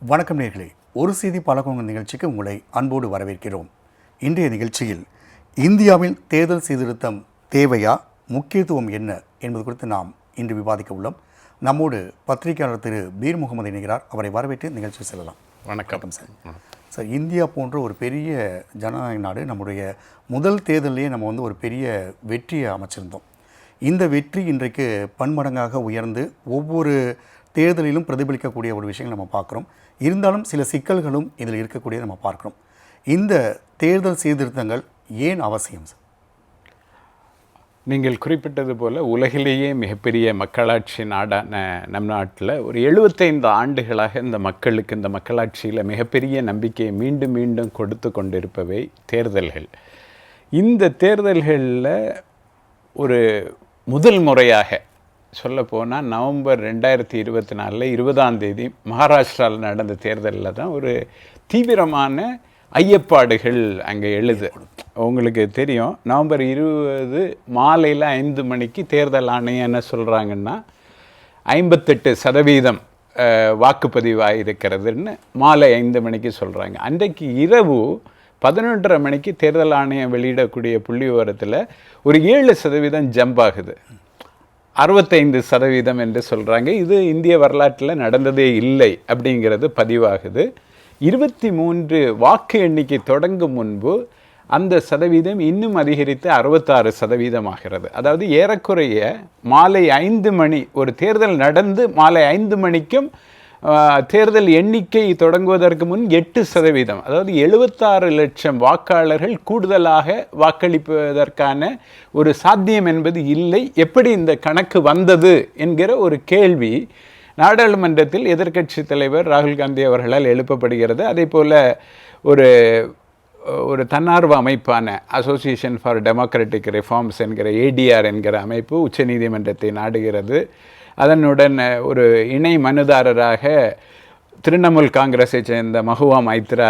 வணக்கம் நேர்களே. ஒரு செய்தி பழக்கங்க நிகழ்ச்சிக்கு உங்களை அன்போடு வரவேற்கிறோம். இன்றைய நிகழ்ச்சியில் இந்தியாவில் தேர்தல் சீர்திருத்தம் தேவையா முக்கியத்துவம் என்ன என்பது குறித்து நாம் இன்று விவாதிக்க உள்ளோம். நம்மோடு பத்திரிகையாளர் திரு பீர் முகமது இணைகிறார். அவரை வரவேற்று நிகழ்ச்சி செல்லலாம். வணக்கம். சார். சார் இந்தியா போன்ற ஒரு பெரிய ஜனநாயக நாடு நம்முடைய முதல் தேர்தலையே நம்ம வந்து ஒரு பெரிய வெற்றியை அமைச்சிருந்தோம். இந்த வெற்றி இன்றைக்கு பன்மடங்காக உயர்ந்து ஒவ்வொரு தேர்தலிலும் பிரதிபலிக்கக்கூடிய ஒரு விஷயங்கள் நம்ம பார்க்குறோம். இருந்தாலும் சில சிக்கல்களும் இதில் இருக்கக்கூடிய நம்ம பார்க்குறோம். இந்த தேர்தல் சீர்திருத்தங்கள் ஏன் அவசியம் சார்? நீங்கள் குறிப்பிட்டது போல் உலகிலேயே மிகப்பெரிய மக்களாட்சி நாடான நம் நாட்டில் ஒரு எழுபத்தைந்து ஆண்டுகளாக இந்த மக்களுக்கு இந்த மக்களாட்சியில் மிகப்பெரிய நம்பிக்கையை மீண்டும் மீண்டும் கொடுத்து கொண்டிருப்பவை தேர்தல்கள். இந்த தேர்தல்களில் ஒரு முதல் முறையாக சொல்லப்போனால் நவம்பர் ரெண்டாயிரத்தி இருபத்தி நாலில் இருபதாம் தேதி மகாராஷ்டிராவில் நடந்த தேர்தலில் தான் ஒரு தீவிரமான ஐயப்பாடுகள் அங்கே எழுது. உங்களுக்கு தெரியும் நவம்பர் இருபது மாலையில் ஐந்து மணிக்கு தேர்தல் ஆணையம் என்ன சொல்கிறாங்கன்னா ஐம்பத்தெட்டு சதவீதம் வாக்குப்பதிவாக இருக்கிறதுன்னு மாலை ஐந்து மணிக்கு சொல்கிறாங்க அன்றைக்கு இரவு பதினொன்றரை மணிக்கு தேர்தல் ஆணையம் வெளியிடக்கூடிய புள்ளி விவரத்தில் ஒரு ஏழு சதவீதம் ஜம்ப் ஆகுது. அறுபத்தைந்து சதவீதம் என்று சொல்கிறாங்க இது இந்திய வரலாற்றில் நடந்ததே இல்லை அப்படிங்கிறது பதிவாகுது. இருபத்தி மூன்று வாக்கு எண்ணிக்கை தொடங்கும் முன்பு அந்த சதவீதம் இன்னும் அதிகரித்து அறுபத்தாறு சதவீதமாகிறது. அதாவது ஏறக்குறைய மாலை ஐந்து மணி ஒரு தேர்தல் நடந்து மாலை ஐந்து மணிக்கும் தேர்தல் எண்ணிக்கை தொடங்குவதற்கு முன் எட்டு சதவீதம் அதாவது எழுபத்தாறு லட்சம் வாக்காளர்கள் கூடுதலாக வாக்களிப்பதற்கான ஒரு சாத்தியம் என்பது இல்லை. எப்படி இந்த கணக்கு வந்தது என்கிற ஒரு கேள்வி நாடாளுமன்றத்தில் எதிர்க்கட்சி தலைவர் ராகுல் காந்தி அவர்களால் எழுப்பப்படுகிறது. அதே போல் ஒரு ஒரு தன்னார்வ அமைப்பான அசோசியேஷன் ஃபார் டெமோக்ராட்டிக் ரிஃபார்ம்ஸ் என்கிற ஏடிஆர் என்கிற அமைப்பு உச்சநீதிமன்றத்தை நாடுகிறது. அதனுடன் ஒரு இணை மனுதாரராக திரிணாமுல் காங்கிரஸை சேர்ந்த மஹுவா மைத்ரா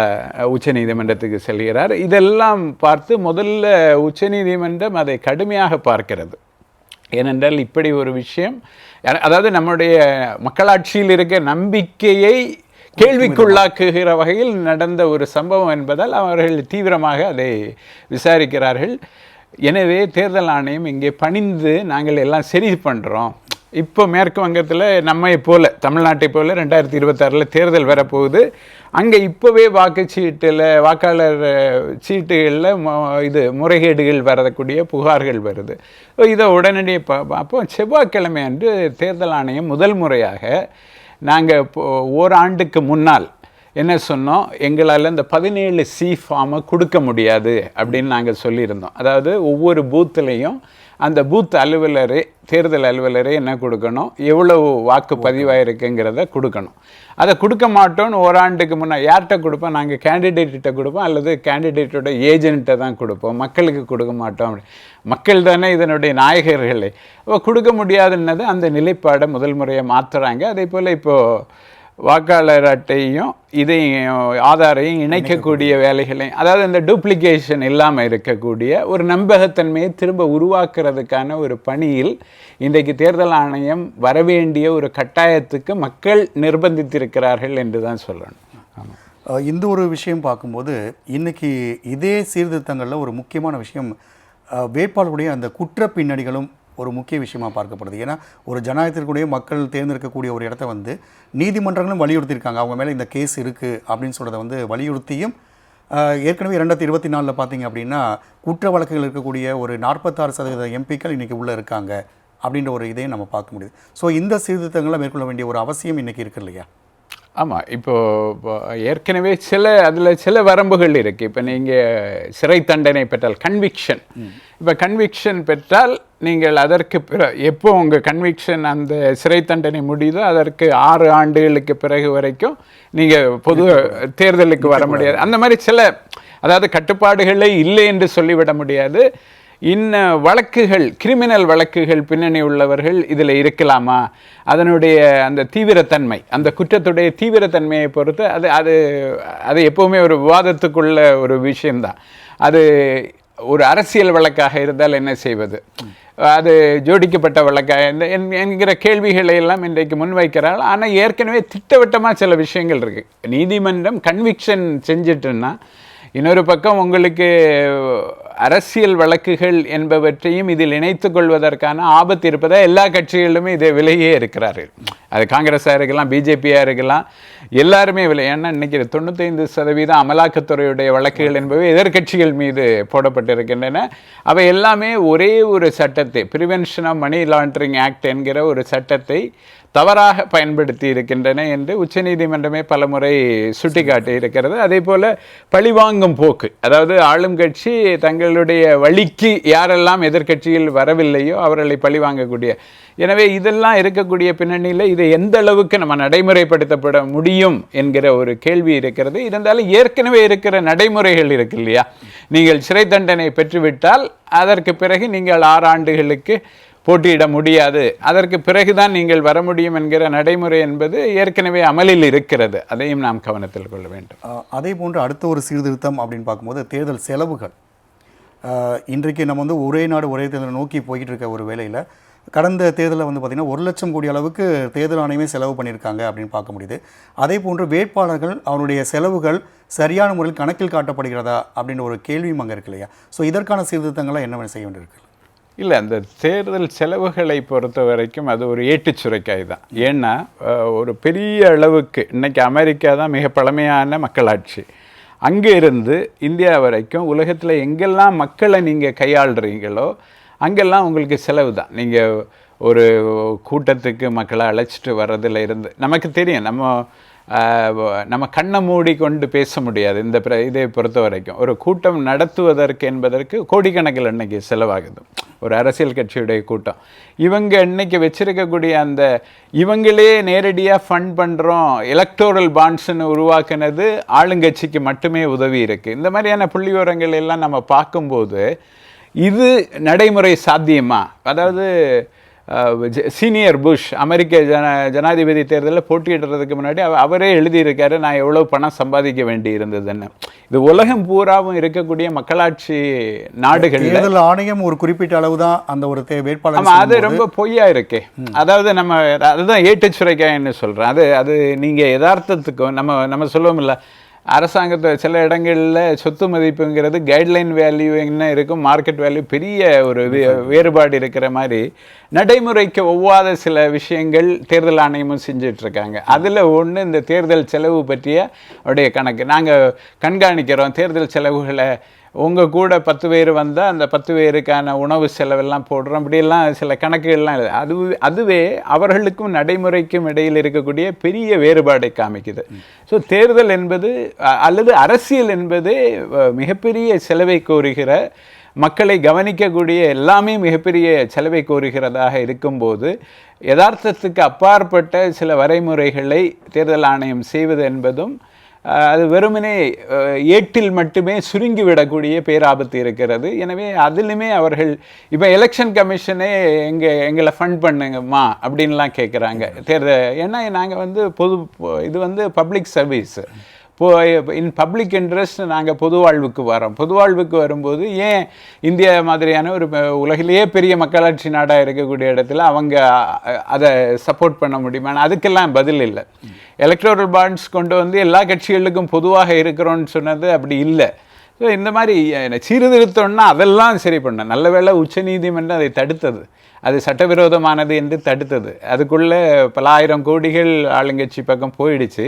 உச்சநீதிமன்றத்துக்கு செல்கிறார். இதெல்லாம் பார்த்து முதல்ல உச்சநீதிமன்றம் அதை கடுமையாக பார்க்கிறது. ஏனென்றால் இப்படி ஒரு விஷயம் அதாவது நம்முடைய மக்களாட்சியில் இருக்க நம்பிக்கையை கேள்விக்குள்ளாக்குகிற வகையில் நடந்த ஒரு சம்பவம் என்பதால் அவர்கள் தீவிரமாக அதை விசாரிக்கிறார்கள். எனவே தேர்தல் ஆணையம் இங்கே பணிந்து நாங்கள் எல்லாம் சரி பண்ணுறோம் இப்போ மேற்கு வங்கத்தில் நம்மை போல தமிழ்நாட்டை போல ரெண்டாயிரத்தி இருபத்தாறில் தேர்தல் வரப்போகுது. அங்கே இப்போவே வாக்குச்சீட்டில் வாக்காளர் சீட்டுகளில் இது முறைகேடுகள் வரக்கூடிய புகார்கள் வருது. இதை உடனடியே பா அப்போ செவ்வாய்க்கிழமை அன்று தேர்தல் ஆணையம் முதல் முறையாக நாங்கள் இப்போ ஓராண்டுக்கு முன்னால் என்ன சொன்னோம்? எங்களால் இந்த பதினேழு சி ஃபார்மை கொடுக்க முடியாது அப்படின்னு நாங்கள் சொல்லியிருந்தோம். அதாவது ஒவ்வொரு பூத்துலேயும் அந்த பூத் அலுவலரே தேர்தல் அலுவலரே என்ன கொடுக்கணும்? எவ்வளவு வாக்கு பதிவாயிருக்குங்கிறத கொடுக்கணும். அதை கொடுக்க மாட்டோம்னு ஓராண்டுக்கு முன்னே யார்கிட்ட கொடுப்போம்? நாங்கள் கேண்டிடேட்டிட்ட கொடுப்போம். அல்லது கேண்டிடேட்டோட ஏஜென்ட்டை தான் கொடுப்போம். மக்களுக்கு கொடுக்க மாட்டோம். அப்படி. மக்கள் தானே இதனுடைய நாயகர்களே. அப்போ கொடுக்க முடியாதுன்னது அந்த நிலைப்பாடை முதல் முறையை மாற்றுறாங்க அதே போல் இப்போது வாக்காளர் அட்டையும் இதையும் ஆதாரையும் இணைக்கக்கூடிய வேலைகளையும் அதாவது இந்த டூப்ளிகேஷன் இல்லாமல் இருக்கக்கூடிய ஒரு நம்பகத்தன்மையை திரும்ப உருவாக்குறதுக்கான ஒரு பணியில் இன்றைக்கு தேர்தல் ஆணையம் வரவேண்டிய ஒரு கட்டாயத்துக்கு மக்கள் நிர்பந்தித்திருக்கிறார்கள் என்று தான் சொல்லணும். இந்த ஒரு விஷயம் பார்க்கும்போது இன்னைக்கு இதே சீர்திருத்தங்களில் ஒரு முக்கியமான விஷயம் வேட்பாளருடைய அந்த குற்ற பின்னணிகளும் ஒரு முக்கிய விஷயமாக பார்க்கப்படுது. ஏன்னா ஒரு ஜனநாயகத்திற்குடைய மக்கள் தேர்ந்தெடுக்கக்கூடிய ஒரு இடத்த வந்து நீதிமன்றங்களும் வலியுறுத்தியிருக்காங்க. அவங்க மேலே இந்த கேஸ் இருக்குது அப்படின்னு சொல்கிறத வந்து வலியுறுத்தியும் ஏற்கனவே இரண்டாயிரத்தி இருபத்தி நாலில் பார்த்தீங்க அப்படின்னா குற்ற வழக்குகள் இருக்கக்கூடிய ஒரு நாற்பத்தாறு சதவீத எம்பிக்கள் இன்றைக்கி உள்ளே இருக்காங்க அப்படின்ற ஒரு இதையும் நம்ம பார்க்க முடியுது. ஸோ இந்த சீர்திருத்தங்களை மேற்கொள்ள வேண்டிய ஒரு அவசியம் இன்றைக்கி இருக்கு இல்லையா? ஆமாம் இப்போ இப்போ ஏற்கனவே சில அதில் சில வரம்புகள் இருக்குது இப்போ நீங்கள் சிறை தண்டனை பெற்றால் கன்விக்ஷன் இப்போ கன்விக்ஷன் பெற்றால் நீங்கள் அதற்கு பிற எப்போ உங்கள் கன்விக்ஷன் அந்த சிறை தண்டனை முடியுதோ அதற்கு ஆறு ஆண்டுகளுக்கு பிறகு வரைக்கும் நீங்கள் பொது தேர்தலுக்கு வர முடியாது. அந்த மாதிரி சில அதாவது கட்டுப்பாடுகளே இல்லை என்று சொல்லிவிட முடியாது. இன்ன வழக்குகள் கிரிமினல் வழக்குகள் பின்னணி உள்ளவர்கள் இதில் இருக்கலாமா? அதனுடைய அந்த தீவிரத்தன்மை அந்த குற்றத்துடைய தீவிரத்தன்மையை பொறுத்து அது அது அது எப்போவுமே ஒரு விவாதத்துக்குள்ள ஒரு விஷயம்தான். அது ஒரு அரசியல் வழக்காக இருந்தால் என்ன செய்வது? அது ஜோடிக்கப்பட்ட வழக்காக என்- என்கிற கேள்விகளை எல்லாம் இன்றைக்கு முன்வைக்கிறாள். ஆனால் ஏற்கனவே திட்டவட்டமாக சில விஷயங்கள் இருக்குது நீதிமன்றம் கன்விக்ஷன் செஞ்சிட்டுன்னா இன்னொரு பக்கம் உங்களுக்கு அரசியல் வழக்குகள் என்பவற்றையும் இதில் இணைத்துக் கொள்வதற்கான ஆபத்து இருப்பதாக எல்லா கட்சிகளுமே இதை விலையே இருக்கிறார்கள். அது காங்கிரஸாக இருக்கலாம் பிஜேபியாக இருக்கலாம் எல்லாருமே விலை. ஏன்னா இன்னைக்கு தொண்ணூத்தைந்து சதவீதம் அமலாக்கத்துறையுடைய வழக்குகள் என்பவை எதிர்க்கட்சிகள் மீது போடப்பட்டிருக்கின்றன. அவை எல்லாமே ஒரே ஒரு சட்டத்தை prevention of money laundering act என்கிற ஒரு சட்டத்தை தவறாக பயன்படுத்தி இருக்கின்றன என்று உச்சநீதிமன்றமே பலமுறை சுட்டிக்காட்டி இருக்கிறது அதே போல பழிவாங்கும் போக்கு அதாவது ஆளும் கட்சி தங்கள் அவர்களுடைய வழிக்கு யாரெல்லாம் எதிர்கட்சியில் வரவில்லையோ அவர்களை பழிவாங்கக்கூடிய எனவே இதெல்லாம் இருக்கக்கூடிய பின்னணியில் இதை எந்த அளவுக்கு நம்ம நடைமுறைப்படுத்தப்பட முடியும் என்கிற ஒரு கேள்வி இருக்கிறது. இருந்தாலும் ஏற்கனவே இருக்கிற நடைமுறைகள் இருக்கு இல்லையா? நீங்கள் சிறை தண்டனை பெற்றுவிட்டால் அதற்கு பிறகு நீங்கள் ஆறு ஆண்டுகளுக்கு போட்டியிட முடியாது. அதற்கு பிறகுதான் நீங்கள் வர முடியும் என்கிற நடைமுறை என்பது ஏற்கனவே அமலில் இருக்கிறது. அதையும் நாம் கவனத்தில் கொள்ள வேண்டும். அதே போன்று அடுத்த ஒரு சீர்திருத்தம் அப்படின்னு பார்க்கும்போது தேர்தல் செலவுகள். இன்றைக்கு நம்ம வந்து ஒரே நாடு ஒரே தேர்தலை நோக்கி போய்கிட்டு இருக்க ஒரு வேலையில் கடந்த தேர்தலில் வந்து பார்த்திங்கன்னா ஒரு லட்சம் கோடி அளவுக்கு தேர்தல் ஆணையமே செலவு பண்ணியிருக்காங்க அப்படின்னு பார்க்க முடியுது. அதே போன்று வேட்பாளர்கள் அவருடைய செலவுகள் சரியான முறையில் கணக்கில் காட்டப்படுகிறதா அப்படின்ற ஒரு கேள்வியும் அங்கே இருக்கு இல்லையா? ஸோ இதற்கான சீர்திருத்தங்களை என்ன செய்ய வேண்டியிருக்கு. இல்லை அந்த தேர்தல் செலவுகளை பொறுத்த வரைக்கும் அது ஒரு ஏட்டுச்சுரைக்காய் தான். ஏன்னா ஒரு பெரிய அளவுக்கு இன்றைக்கி அமெரிக்கா தான் மிக பழமையான மக்களாட்சி. அங்கே இருந்து இந்தியா வரைக்கும் உலகத்தில் எங்கெல்லாம் மக்களை நீங்கள் கையாளுறீங்களோ அங்கெல்லாம் உங்களுக்கு செலவு தான். நீங்கள் ஒரு கூட்டத்துக்கு மக்களை அழைச்சிட்டு வர்றதுல இருந்து நமக்கு தெரியும். நம்ம நம்ம கண்ணை மூடி கொண்டு பேச முடியாது இந்த பிர இதை பொறுத்த வரைக்கும் ஒரு கூட்டம் நடத்துவதற்கு என்பதற்கு கோடிக்கணக்கில் இன்றைக்கி செலவாகுது. ஒரு அரசியல் கட்சியுடைய கூட்டம். இவங்க இன்னைக்கு வச்சுருக்கக்கூடிய அந்த இவங்களே நேரடியாக ஃபண்ட் பண்ணுறோம் எலக்டோரல் பாண்ட்ஸ்னு உருவாக்குனது ஆளுங்கட்சிக்கு மட்டுமே உதவி இருக்குது இந்த மாதிரியான புள்ளிவிவரங்கள் எல்லாம் நம்ம பார்க்கும்போது இது நடைமுறை சாத்தியமா? அதாவது சீனியர் புஷ் அமெரிக்க ஜன ஜனாதிபதி தேர்தலில் போட்டியிடுறதுக்கு முன்னாடி அவ- அவரே எழுதியிருக்காரு நான் எவ்வளோ பணம் சம்பாதிக்க வேண்டி இருந்ததுன்னு இது உலகம் பூராவும் இருக்கக்கூடிய மக்களாட்சி நாடுகளில் தேர்தல் ஆணையம் ஒரு குறிப்பிட்ட அளவு தான் அந்த ஒரு வேட்பாளர் ஆமா அது ரொம்ப பொய்யா இருக்கே. அதாவது நம்ம அதுதான் ஏட்டு சுரைக்காய்ன்னு சொல்றேன். அது அது நீங்க யதார்த்தத்துக்கும் நம்ம நம்ம சொல்லுவோம்ல அரசாங்கத்தை சில இடங்களில் சொத்து மதிப்புங்கிறது கைட்லைன் வேல்யூ என்ன இருக்கும் மார்க்கெட் வேல்யூ பெரிய ஒரு வே- வேறுபாடு இருக்கிற மாதிரி நடைமுறைக்கு ஒவ்வாத சில விஷயங்கள் தேர்தல் ஆணையமும் செஞ்சுட்டு இருக்காங்க அதில் ஒன்று இந்த தேர்தல் செலவு பற்றிய உடைய கணக்கு. நாங்கள் கண்காணிக்கிறோம் தேர்தல் செலவுகளை உங்கள் கூட பத்து பேர் வந்தால் அந்த பத்து பேருக்கான உணவு செலவெல்லாம் போடுறோம். இப்படியெல்லாம் சில கணக்குகள்லாம் இல்லை அது அதுவே அவர்களுக்கும் நடைமுறைக்கும் இடையில் இருக்கக்கூடிய பெரிய வேறுபாடை காமிக்குது. ஸோ தேர்தல் என்பது அல்லது அரசியல் என்பது மிகப்பெரிய செலவை கோருகிற மக்களை கவனிக்கக்கூடிய எல்லாமே மிகப்பெரிய செலவை கோருகிறதாக இருக்கும்போது யதார்த்தத்துக்கு அப்பாற்பட்ட சில வரைமுறைகளை தேர்தல் ஆணையம் செய்வது என்பதும் அது வெறுமனே ஏட்டில் மட்டுமே சுருங்கி விடக்கூடிய பேராபத்து இருக்கிறது. எனவே அதிலுமே அவர்கள் இப்போ எலெக்ஷன் கமிஷனே எங்க எங்களை ஃபண்ட் பண்ணுங்கம்மா அப்படின்லாம் கேட்குறாங்க தேர்தல் ஏன்னா நாங்கள் வந்து பொது இது வந்து பப்ளிக் சர்வீஸ் இப்போ இன் பப்ளிக் இன்ட்ரெஸ்ட் நாங்கள் பொது வாழ்வுக்கு வரோம் பொது வாழ்வுக்கு வரும்போது ஏன் இந்தியா மாதிரியான ஒரு உலகிலேயே பெரிய மக்களாட்சி நாடாக இருக்கக்கூடிய இடத்துல அவங்க அதை சப்போர்ட் பண்ண முடியுமா? அதுக்கெல்லாம் பதில் இல்லை. எலக்ட்ரோரல் பாண்ட்ஸ் கொண்டு வந்து எல்லா கட்சிகளுக்கும் பொதுவாக இருக்கிறோன்னு சொன்னது அப்படி இல்லை. ஸோ இந்த மாதிரி அஹ், சீர்திருத்தம்னா அதெல்லாம் சரி பண்ண நல்ல வேளை உச்சநீதிமன்றம் அதை தடுத்தது. அது சட்டவிரோதமானது என்று தடுத்தது. அதுக்குள்ளே பல ஆயிரம் கோடிகள் ஆளுங்கட்சி பக்கம் போயிடுச்சு.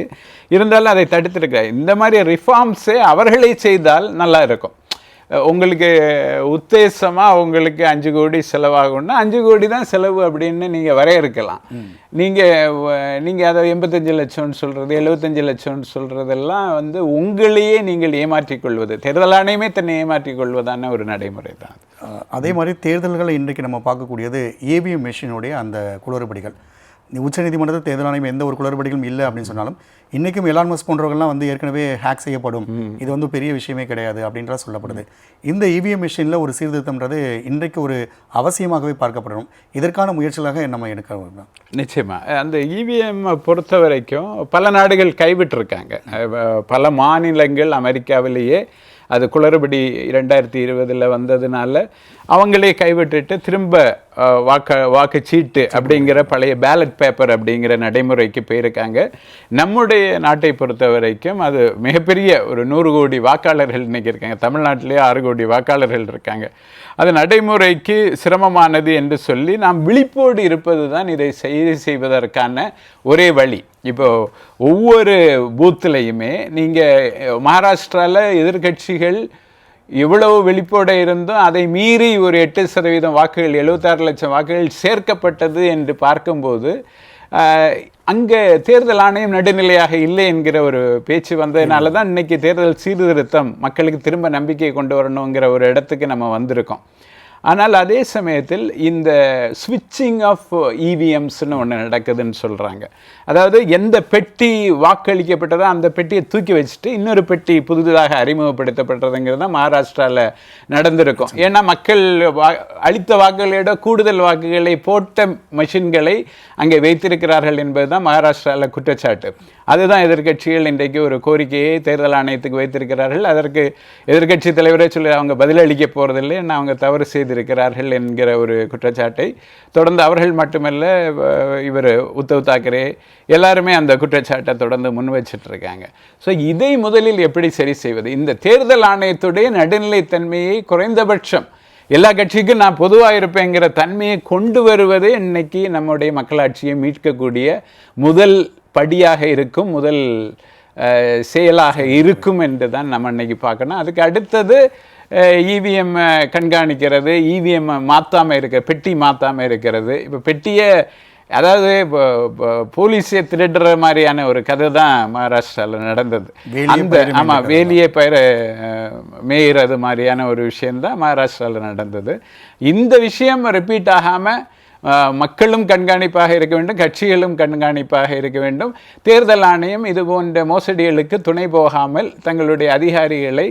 இருந்தாலும் அதை தடுத்துருக்க இந்த மாதிரி ரிஃபார்ம்ஸே அவர்களே செய்தால் நல்லா இருக்கும். உங்களுக்கு உத்தேசமாக உங்களுக்கு அஞ்சு கோடி செலவாகும்னா அஞ்சு கோடி தான் செலவு அப்படின்னு நீங்கள் வரையறுக்கலாம். நீங்கள் நீங்கள் அதை எண்பத்தஞ்சு லட்சம்னு சொல்கிறது எழுபத்தஞ்சு லட்சம்னு சொல்கிறதெல்லாம் வந்து உங்களையே நீங்கள் ஏமாற்றிக் கொள்வது தேர்தல் ஆணையமே தன்னை ஏமாற்றிக் கொள்வதான ஒரு நடைமுறை தான். அது. மாதிரி தேர்தல்களை இன்றைக்கு நம்ம பார்க்கக்கூடியது ஏவிஎம் மெஷினுடைய அந்த குளறுபடிகள். உச்சநீதிமன்றத்தில் தேர்தல் ஆணையம் எந்த ஒரு குளறுபடிகளும் இல்லை அப்படின்னு சொன்னாலும் இன்றைக்கும் எலான் மஸ்க் போன்றவர்கள்லாம் வந்து ஏற்கனவே ஹேக் செய்யப்படும். இது வந்து பெரிய விஷயமே கிடையாது அப்படின்றத சொல்லப்படுது. இந்த இவிஎம் மிஷினில் ஒரு சீர்திருத்தம்ன்றது இன்றைக்கு ஒரு அவசியமாகவே பார்க்கப்படணும் இதற்கான முயற்சிகளாக நம்ம எடுக்க வேண்டும். நிச்சயமா. அந்த இவிஎம் பொறுத்த வரைக்கும் பல நாடுகள் கைவிட்டிருக்காங்க. பல மாநிலங்கள் அமெரிக்காவிலேயே அது குளறுபடி ரெண்டாயிரத்தி இருபதில் வந்ததுனால அவங்களே கைவிட்டுட்டு திரும்ப அஹ், வாக்கு வாக்குச்சீட்டு அப்படிங்கிற பழைய பேலட் பேப்பர் அப்படிங்கிற நடைமுறைக்கு போயிருக்காங்க. நம்முடைய நாட்டை பொறுத்த வரைக்கும் அது மிகப்பெரிய ஒரு நூறு கோடி வாக்காளர்கள் இன்றைக்கி இருக்காங்க. தமிழ்நாட்டிலேயே ஆறு கோடி வாக்காளர்கள் இருக்காங்க. அது நடைமுறைக்கு சிரமமானது என்று சொல்லி நாம் விழிப்போடு இருப்பது தான் இதை செய்து செய்வதற்கான ஒரே வழி. இப்போ ஒவ்வொரு பூத்துலையுமே நீங்கள் மகாராஷ்டிராவில் எதிர்க்கட்சிகள் இவ்வளவு வெளிப்போட இருந்தும் அதை மீறி ஒரு எட்டு சதவீதம் வாக்குகள் எழுபத்தாறு லட்சம் வாக்குகள் சேர்க்கப்பட்டது என்று பார்க்கும்போது அங்கே தேர்தல் ஆணையம் நடுநிலையாக இல்லை என்கிற ஒரு பேச்சு வந்ததுனால தான் இன்னைக்கு தேர்தல் சீர்திருத்தம் மக்களுக்கு திரும்ப நம்பிக்கை கொண்டு வரணுங்கிற ஒரு இடத்துக்கு நம்ம வந்திருக்கோம். ஆனால் அதே சமயத்தில் இந்த ஸ்விட்சிங் ஆஃப் இவிஎம்ஸ்னு ஒன்று நடக்குதுன்னு சொல்கிறாங்க அதாவது எந்த பெட்டி வாக்களிக்கப்பட்டதோ அந்த பெட்டியை தூக்கி வச்சுட்டு இன்னொரு பெட்டி புதுதாக அறிமுகப்படுத்தப்பட்டதுங்கிறது தான் மகாராஷ்டிராவில் நடந்திருக்கும். ஏன்னா மக்கள் வா அளித்த வாக்குகளோட கூடுதல் வாக்குகளை போட்ட மெஷின்களை அங்கே வைத்திருக்கிறார்கள் என்பது தான் மகாராஷ்டிராவில் குற்றச்சாட்டு. அதுதான் எதிர்க்கட்சிகள் இன்றைக்கு ஒரு கோரிக்கையை தேர்தல் ஆணையத்துக்கு வைத்திருக்கிறார்கள். அதற்கு எதிர்க்கட்சி தலைவரே சொல்லி அவங்க பதிலளிக்க போகிறதில்லை என்ன அவங்க தவறு செய்திருக்கிறார்கள் என்கிற ஒரு குற்றச்சாட்டை. தொடர்ந்து அவர்கள் மட்டுமல்ல இவர் உத்தவ் தாக்கரே எல்லாருமே அந்த குற்றச்சாட்டை தொடர்ந்து முன் வச்சிட்ருக்காங்க ஸோ இதை முதலில் எப்படி சரி செய்வது? இந்த தேர்தல் ஆணையத்துடைய நடுநிலைத்தன்மையை குறைந்தபட்சம் எல்லா கட்சிக்கும் நான் பொதுவாக இருப்பேங்கிற தன்மையை கொண்டு வருவதே இன்னைக்கு நம்முடைய மக்களாட்சியை மீட்கக்கூடிய முதல் படியாக இருக்கும் முதல் செயலாக இருக்கும் என்று தான் நம்ம இன்னைக்கு பார்க்கணும். அதுக்கு அடுத்தது இவிஎம் கண்காணிக்கிறது இவிஎம் மாற்றாமல் இருக்க பெட்டி மாற்றாமல் இருக்கிறது. இப்போ பெட்டியை அதாவது இப்போ போலீஸை திருடுற மாதிரியான ஒரு கதை தான் மகாராஷ்டிராவில் நடந்தது. அந்த ஆமாம் வேலியை பயிர மேயிறது மாதிரியான ஒரு விஷயம்தான் மகாராஷ்டிராவில் நடந்தது. இந்த விஷயம் ரிப்பீட் ஆகாமல் மக்களும் கண்காணிப்பாக இருக்க வேண்டும் கட்சிகளும் கண்காணிப்பாக இருக்க வேண்டும். தேர்தல் ஆணையம் இது போன்ற மோசடிகளுக்கு துணை போகாமல் தங்களுடைய அதிகாரிகளை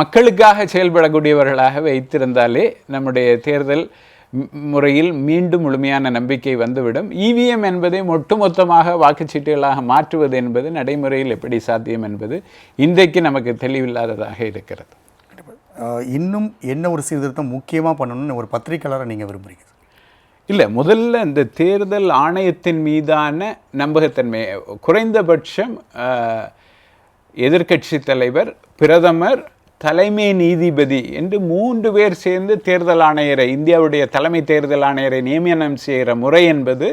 மக்களுக்காக செயல்படக்கூடியவர்களாக வைத்திருந்தாலே நம்முடைய தேர்தல் முறையில் மீண்டும் முழுமையான நம்பிக்கை வந்துவிடும். இவிஎம் என்பதை ஒட்டுமொத்தமாக வாக்குச்சீட்டுகளாக மாற்றுவது என்பது நடைமுறையில் எப்படி சாத்தியம் என்பது இன்றைக்கு நமக்கு தெளிவில்லாததாக இருக்கிறது. இன்னும் என்ன ஒரு சீர்திருத்தம் முக்கியமாக பண்ணணும்னு ஒரு பத்திரிக்கையாளரை நீங்கள் விரும்புகிறீங்க இல்லை முதல்ல இந்த தேர்தல் ஆணையத்தின் மீதான நம்பகத்தன்மை குறைந்தபட்சம் எதிர்க்கட்சி தலைவர் பிரதமர் தலைமை நீதிபதி என்று மூன்று பேர் சேர்ந்து தேர்தல் ஆணையரை இந்தியாவுடைய தலைமை தேர்தல் ஆணையரை நியமனம் செய்கிற முறை என்பது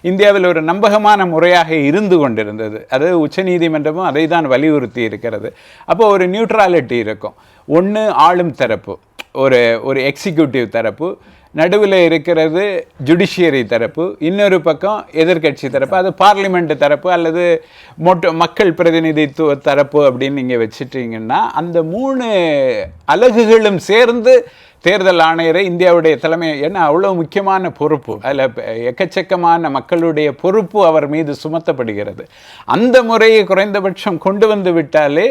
இந்தியாவில் ஒரு நம்பகமான முறையாக இருந்து கொண்டிருந்தது. அது உச்சநீதிமன்றமும் அதை தான் வலியுறுத்தி இருக்கிறது. அப்போ ஒரு நியூட்ராலிட்டி இருக்கும். ஒன்று ஆளும் தரப்பு ஒரு ஒரு எக்ஸிக்யூட்டிவ் தரப்பு நடுவில் இருக்கிறது ஜுடிஷியரி தரப்பு இன்னொரு பக்கம் எதிர்க்கட்சி தரப்பு அது பார்லிமெண்ட் தரப்பு அல்லது மொட்ட மக்கள் பிரதிநிதித்துவ தரப்பு அப்படின்னு நீங்கள் வச்சுட்டீங்கன்னா அந்த மூணு அலகுகளும் சேர்ந்து தேர்தல் ஆணையரை இந்தியாவுடைய தலைமை ஏன்னா அவ்வளோ முக்கியமான பொறுப்பு அதில் எக்கச்சக்கமான மக்களுடைய பொறுப்பு அவர் மீது சுமத்தப்படுகிறது. அந்த முறையை குறைந்தபட்சம் கொண்டு வந்து விட்டாலே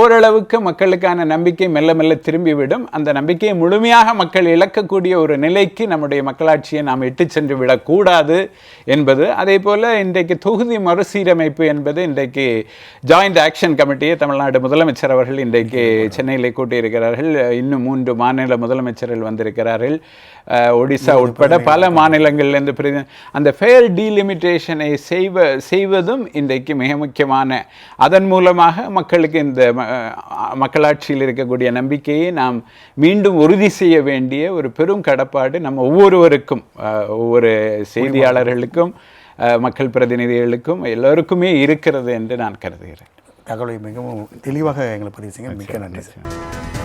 ஓரளவுக்கு மக்களுக்கான நம்பிக்கை மெல்ல மெல்ல திரும்பிவிடும். அந்த நம்பிக்கையை முழுமையாக மக்கள் இழக்கக்கூடிய ஒரு நிலைக்கு நம்முடைய மக்களாட்சியை நாம் இட்டு சென்று விடக்கூடாது என்பது. அதே போல் இன்றைக்கு தொகுதி மறுசீரமைப்பு என்பது இன்றைக்கு ஜாயிண்ட் ஆக்ஷன் கமிட்டியை தமிழ்நாடு முதலமைச்சர் அவர்கள் இன்றைக்கு சென்னையில் கூட்டியிருக்கிறார்கள். இன்னும் மூன்று மாநில முதலமைச்சர்கள் வந்திருக்கிறார்கள். ஒடிசா உட்பட பல மாநிலங்கள்லேருந்து பிரதி அந்த ஃபேர் டீலிமிட்டேஷனை செய்வ செய்வதும் இன்றைக்கு மிக முக்கியமான. அதன் மூலமாக மக்களுக்கு இந்த மக்களாட்சியில் இருக்கக்கூடிய நம்பிக்கையை நாம் மீண்டும் உறுதி செய்ய வேண்டிய ஒரு பெரும் கடப்பாடு நம்ம ஒவ்வொருவருக்கும் ஒவ்வொரு செய்தியாளர்களுக்கும் மக்கள் பிரதிநிதிகளுக்கும் எல்லோருக்குமே இருக்கிறது என்று நான் கருதுகிறேன். தகவலை மிகவும் தெளிவாக எங்களை பதிவு செய்யுங்க மிக்க நன்றி சார்.